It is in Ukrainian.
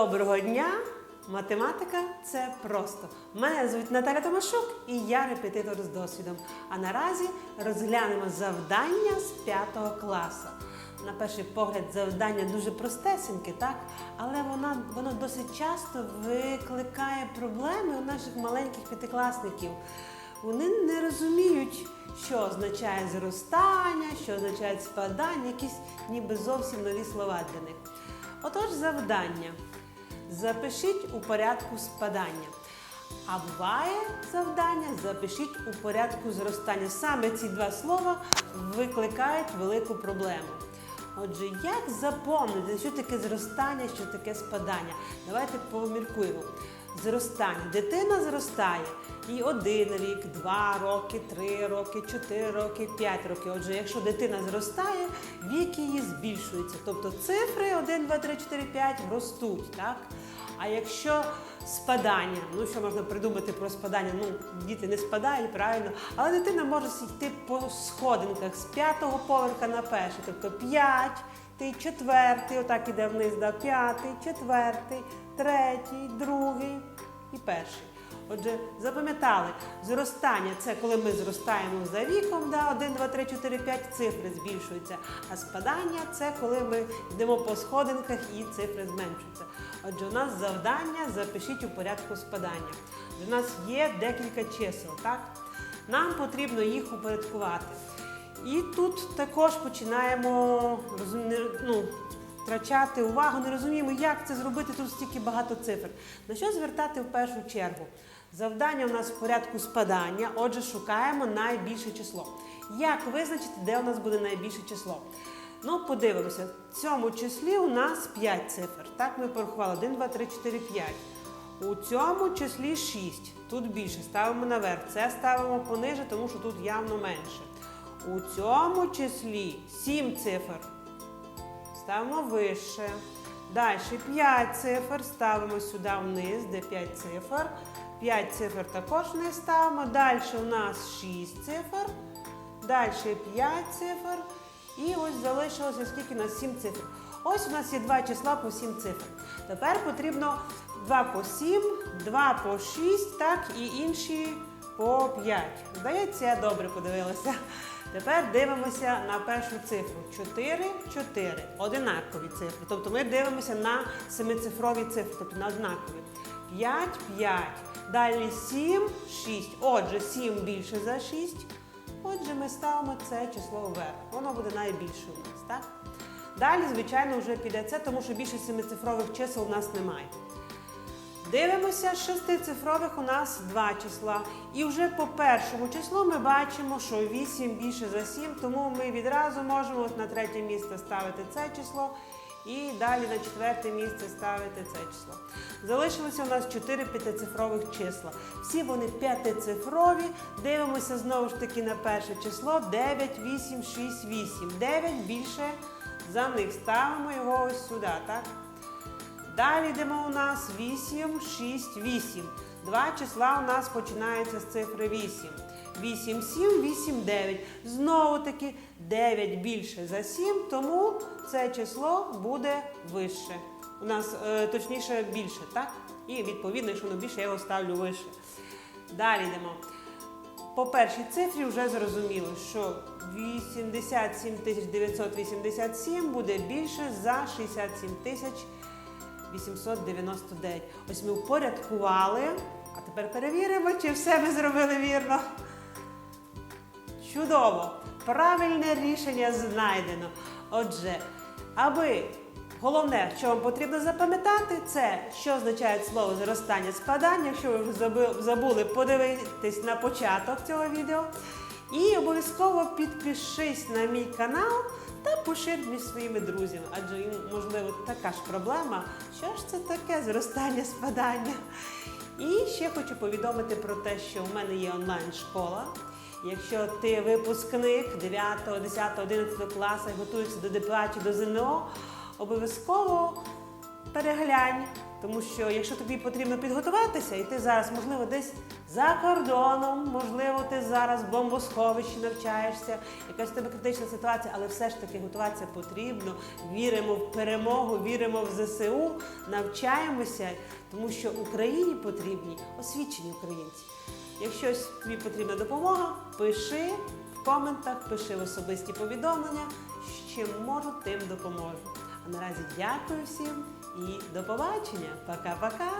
Доброго дня! Математика це просто. Мене звуть Наталя Томашук і я репетитор з досвідом. А наразі розглянемо завдання з 5 класу. На перший погляд, завдання дуже простесеньке, так? Але воно, воно досить часто викликає проблеми у наших маленьких п'ятикласників. Вони не розуміють, що означає зростання, що означає спадання, якісь ніби зовсім нові слова для них. Отож, завдання. Запишіть у порядку спадання. А буває завдання запишіть у порядку зростання. Саме ці два слова викликають велику проблему. Отже, як запомнити, що таке зростання, що таке спадання? Давайте поміркуємо. Зростання. Дитина зростає і один рік, два роки, три роки, чотири роки, п'ять років. Отже, якщо дитина зростає, вік її збільшується. Тобто цифри 1, 2, 3, 4, 5 ростуть. Так? А якщо спадання, ну що можна придумати про спадання? Ну, діти не спадають, правильно, але дитина може йти по сходинках з п'ятого поверха на перший, тобто п'ятий, четвертий, отак іде вниз, да, п'ятий, четвертий, третій, другий і перший. Отже, запам'ятали, зростання це коли ми зростаємо за віком, да, 1, 2, 3, 4, 5 цифри збільшуються. А спадання це коли ми йдемо по сходинках і цифри зменшуються. Отже, у нас завдання запишіть у порядку спадання. У нас є декілька чисел, так? Нам потрібно їх упорядкувати. І тут також починаємо ну, втрачати увагу, не розуміємо, як це зробити, тут стільки багато цифр. На що звертати в першу чергу? Завдання у нас в порядку спадання, отже, шукаємо найбільше число. Як визначити, де у нас буде найбільше число? Ну, подивимося, в цьому числі у нас 5 цифр. Так, ми порахували 1, 2, 3, 4, 5. У цьому числі 6. Тут більше. Ставимо наверх. Це ставимо пониже, тому що тут явно менше. У цьому числі 7 цифр. Ставимо вище. Далі 5 цифр ставимо сюди вниз, де 5 цифр. 5 цифр також вниз ставимо. Далі у нас 6 цифр. Далі 5 цифр. І ось залишилося скільки у нас 7 цифр. Ось у нас є два числа по 7 цифр. Тепер потрібно 2 по 7, 2 по 6, так, і інші по 5. Здається, добре подивилася. Тепер дивимося на першу цифру. 4, 4. Одинакові цифри. Тобто ми дивимося на семицифрові цифри, тобто на однакові. 5, 5. Далі 7, 6. Отже, 7 більше за 6. Отже, ми ставимо це число вверх. Воно буде найбільше у нас, так? Далі, звичайно, вже піде це, тому що більше семицифрових чисел у нас немає. Дивимося, шестицифрових у нас два числа. І вже по першому числу ми бачимо, що 8 більше за 7, тому ми відразу можемо на третє місце ставити це число і далі на четверте місце ставити це число. Залишилося у нас 4 п'ятицифрових числа. Всі вони п'ятицифрові. Дивимося знову ж таки на перше число 9, 8, 6, 8. 9 більше за них. Ставимо його ось сюди, так? Далі йдемо у нас 8, 6, 8. Два числа у нас починаються з цифри 8. 8, 7, 8, 9. Знову таки 9 більше за 7, тому це число буде вище. У нас е, точніше більше, так? І відповідно, якщо воно більше, я його ставлю вище. Далі йдемо. По першій цифрі вже зрозуміло, що 87 987 буде більше за 67 тисяч 899. Ось ми упорядкували. А тепер перевіримо, чи все ми зробили вірно. Чудово! Правильне рішення знайдено. Отже, аби головне, що вам потрібно запам'ятати, це що означає слово зростання спадання. Якщо ви вже забули, подивитись на початок цього відео. І обов'язково підпишись на мій канал та пошир між своїми друзями, адже їм, можливо, така ж проблема. Що ж це таке зростання спадання? І ще хочу повідомити про те, що в мене є онлайн-школа. Якщо ти випускник 9, 10, 11 класу і готуєшся до чи до ЗНО, обов'язково переглянь Тому що якщо тобі потрібно підготуватися, і ти зараз, можливо, десь за кордоном, можливо, ти зараз в бомбосховищі навчаєшся, якась в тебе критична ситуація, але все ж таки готуватися потрібно. Віримо в перемогу, віримо в ЗСУ, навчаємося, тому що Україні потрібні освічені українці. Якщо тобі потрібна допомога, пиши в коментах, пиши в особисті повідомлення, чим можу, тим допоможу. А наразі дякую всім і до побачення. Пока-пока!